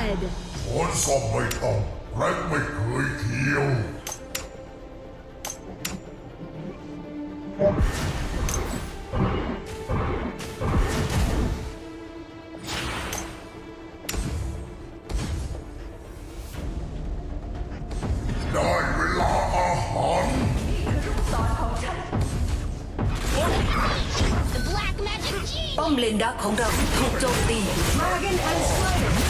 blood! คนซ่อมไม่ต้องแรงไม่เคยเคี้ยว ได้เวลาอาหาร The Black Magic Gene ป้อมเลนดักของเราถูกโจมตี Dragon and Slayer have appeared!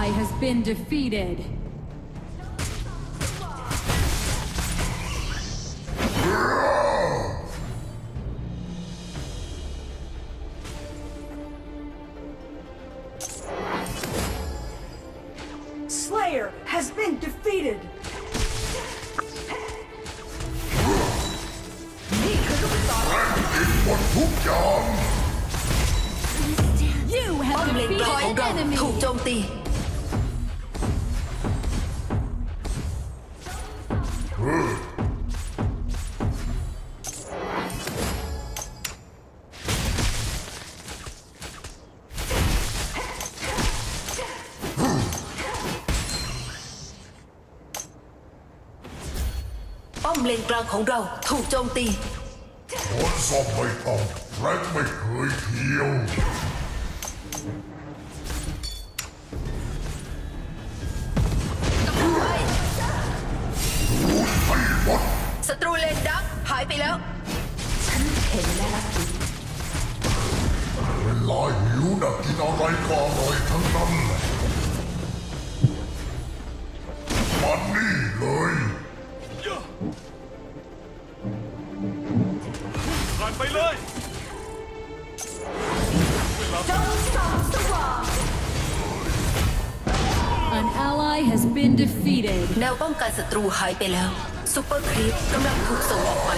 ally has been defeated. Slayer has been defeated. You have defeated enemy. เลนกลางของเราถูกโจมตีคนซ่อมไม่ต้องแรงไม่เคยเคี้ยวให้หมดศัตรูเลนดักหายไปแล้วเวลาหิวนะกินอะไรก็อร่อยทั้งนั้นแหละมันนี่เลย านไปเลย An ally has been defeated. แนวป้องกันศัตรูหายไปแล้วซูเปอร์ครีปกำลังถูกส่งออกไป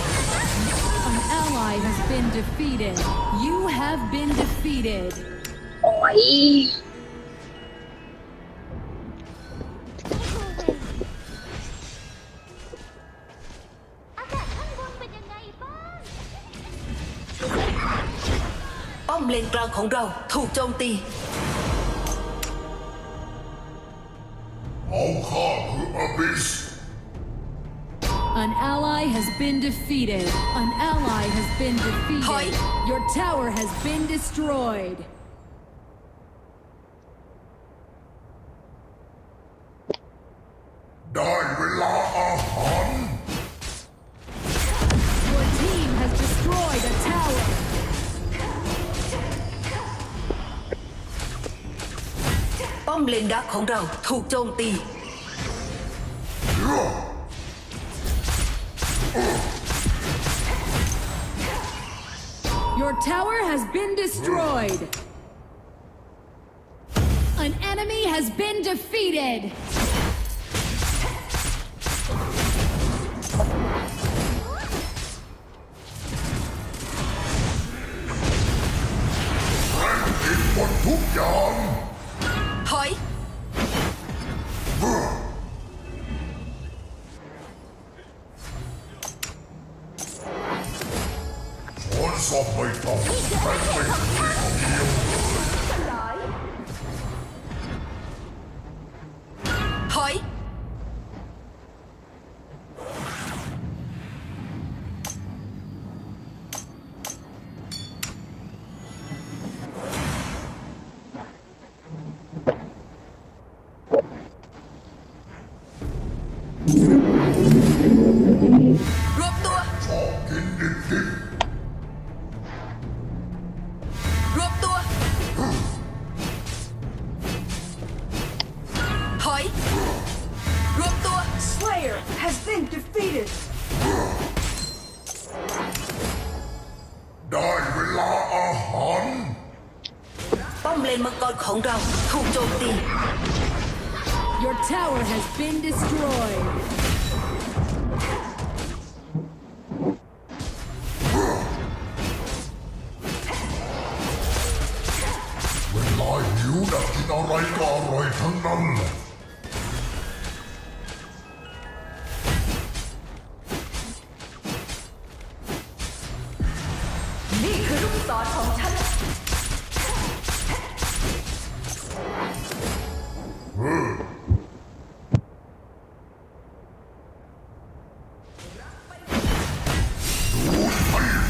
An ally has been defeated. You have been defeated. โอ้ย เลนกลางของเราถูกโจมตี เอาข้าคืออบิส An ally has been defeated. An ally has been defeated. Hi. Your tower has been destroyed. ป้อมเลนดักของเราถูกโจมตี Your tower has been destroyed. An enemy has been defeated. ถอย รวมตัว Slayer has been defeated. ได้เวลาอาหารป้อมเลนมังกรของเราถูกโจมตี Your tower has been destroyed. เวลาหิวนะกินอะไรก็อร่อยทั้งนั้นแหละ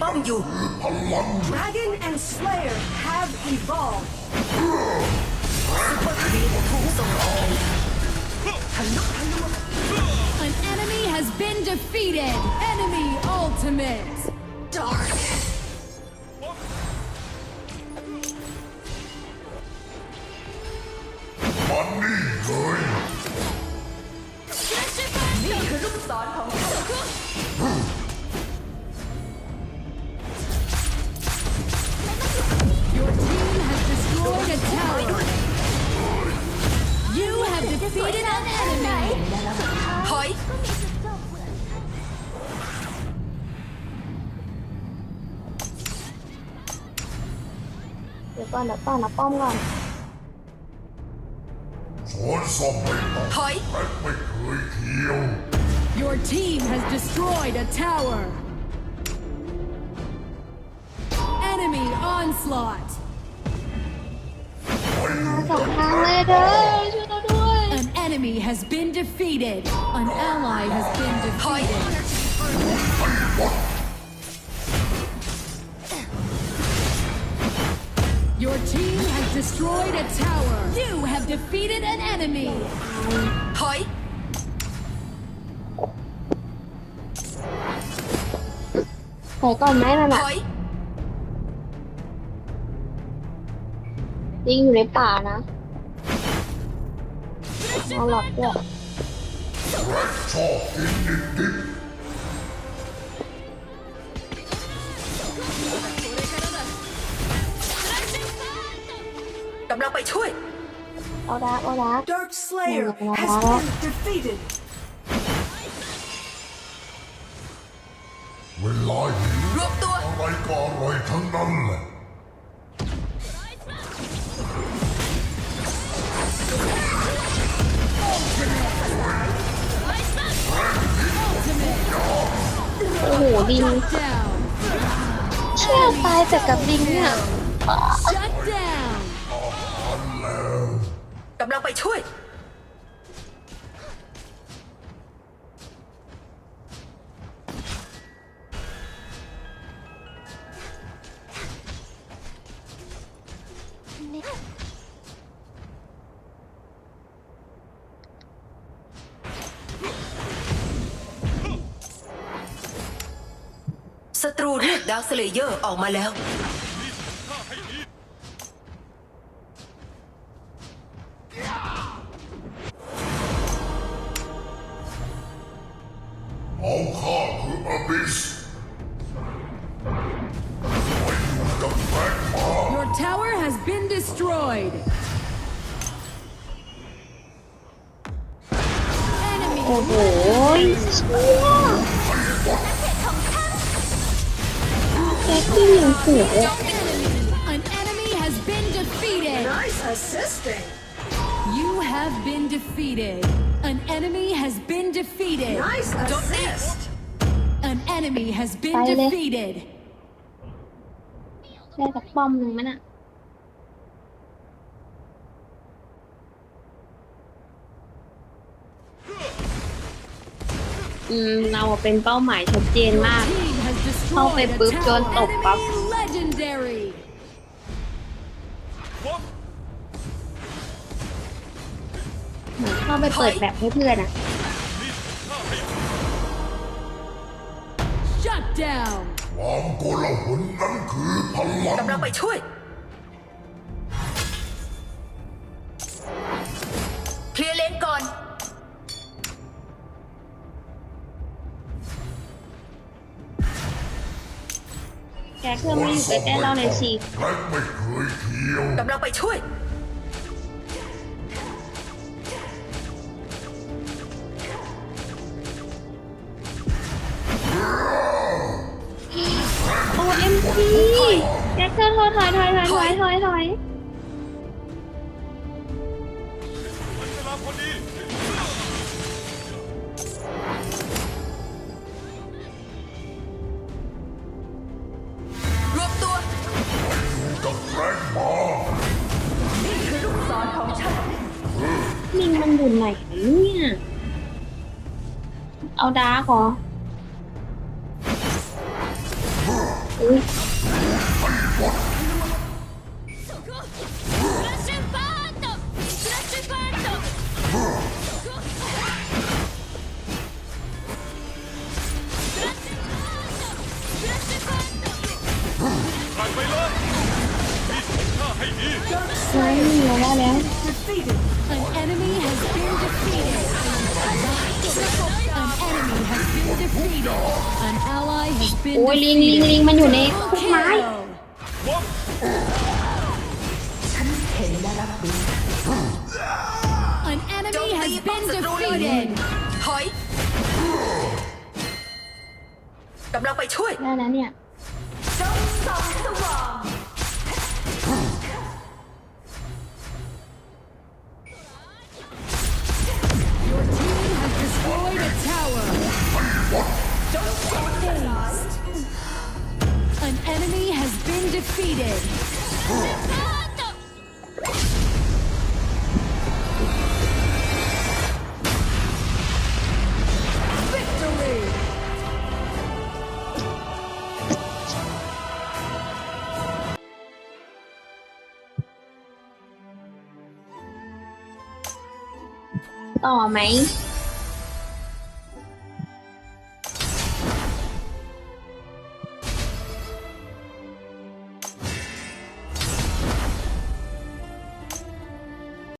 ป้อมอยู่ พลัง Dragon and Slayer have evolved. ซุปเปอร์ครีปถูกส่งออกไปแล้ว An enemy has been defeated. Enemy ultimate. Dark มัน defeated an enemy. ถอย ก็มีจุดจบเหมือนกัน เดี๋ยวก่อนเดี๋ยวก่อนนะป้อมก่อน สอนซ่อมไม่ต้อง ถอย แต่ไม่เคยเคี้ยว Your team has destroyed a tower. Enemy onslaught. ไปอยู่ สองทางเลยเด้อ enemy has been defeated. An ally has been defeated. Your team has destroyed a tower. You have defeated an enemy. ถอย ถอยก่อนไหมนั่น ถ น่ะ อย ยิงอยู่ในป่านะ nó lọt kìa Cầm lòng mày chui. Bao đá, bao đá. Dark Slayer has been defeated. Rốt tua. Ở đây có rồi thân năng โอ้โหดินเชี่ยตายแต่กับดินเนี่ยกำลังไปช่วย ศัตรูเรียกดาร์คสเลเยอร์ออกมาแล้ว เอาข้าคืออบิสไปอยู่กับแร็กมา Your tower has been destroyed. โอ้โหเชี่ยแจ็คที่ยิงหัว An enemy has been defeated. Nice assisting You have been defeated. An enemy has been defeated. Nice assist An enemy has been Bye, Le. defeated. ได้สักป้อมหนึ่งไหมน่ะ อืม เราอะเป็นเป้าหมายชัดเจนมาก Team has เข้าไป destroyed a ปุ๊บโดน tower. ตบปั๊บ Enemy legendary. เหมือนเข้าไปเปิดแบบให้เพื่อนอะ Shut down. ความโกลาหลนั้นคือพลัง กำลังไปช่วย กเครื่อไม่อยู่ใกล้ๆเราเลยสิแท็กไม่เคยเที่ยวกำลังไปช่วย โอ้เอ็มซีแกเครื่องถอยถอยถอยถอยถอยถอย มันอยู่ไหนเนี่ย เอาดาร์กเหรออุ้ยผ่านไปเลยนี่ข้าให้ดี ใช่เราว่าแล้ว An enemy โอ้ยลิงลิง defeated. ลิงมันอยู่ในพุ่มไม้ Kill. An โจม enemy ตี has ป้อม been ศัตรูเลย defeated. ถอยกำลังไปช่วยได้แล้วเนี่ยจงส่องสว่าง An enemy has been defeated. Victory! Oh, man.